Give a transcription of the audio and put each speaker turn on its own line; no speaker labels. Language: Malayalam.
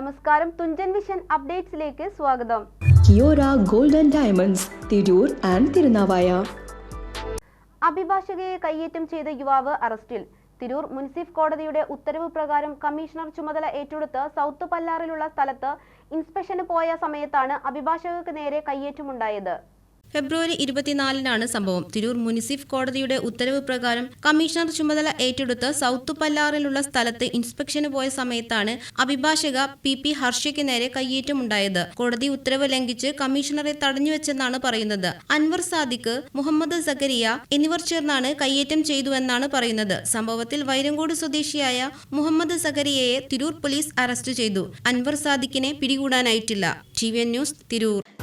നമസ്കാരം. തുഞ്ചൻ വിഷൻ അപ്ഡേറ്റ്സിലേക്ക് സ്വാഗതം.
Kiora golden diamonds Tirur and Thirunavaya.
അഭിഭാഷകയെ കയ്യേറ്റം ചെയ്ത യുവാവ് അറസ്റ്റിൽ. തിരൂർ മുൻസിഫ് കോടതിയുടെ ഉത്തരവ് പ്രകാരം കമ്മീഷണർ ചുമതല ഏറ്റെടുത്ത് സൗത്ത് പല്ലാറിലുള്ള സ്ഥലത്ത് ഇൻസ്പെക്ഷന് പോയ സമയത്താണ് അഭിഭാഷകർക്ക് നേരെ കയ്യേറ്റമുണ്ടായത്.
ഫെബ്രുവരി ഇരുപത്തിനാലിനാണ് സംഭവം. തിരൂർ മുനിസിഫ് കോടതിയുടെ ഉത്തരവ് പ്രകാരം കമ്മീഷണർ ചുമതല ഏറ്റെടുത്ത് സൗത്ത് പല്ലാറിലുള്ള സ്ഥലത്ത് ഇൻസ്പെക്ഷന് പോയ സമയത്താണ് അഭിഭാഷക പി പി ഹർഷയ്ക്ക് നേരെ കയ്യേറ്റമുണ്ടായത്. കോടതി ഉത്തരവ് ലംഘിച്ച് കമ്മീഷണറെ തടഞ്ഞുവെച്ചെന്നാണ് പറയുന്നത്. അൻവർ സാദിഖ് മുഹമ്മദ് സക്കരിയ എന്നിവർ ചേർന്നാണ് കയ്യേറ്റം ചെയ്തുവെന്നാണ് പറയുന്നത്. സംഭവത്തിൽ വൈരങ്കോട് സ്വദേശിയായ മുഹമ്മദ് സക്കരിയയെ തിരൂർ പോലീസ് അറസ്റ്റ് ചെയ്തു. അൻവർ സാദിഖിനെ പിടികൂടാനായിട്ടില്ല. T V news Tirur.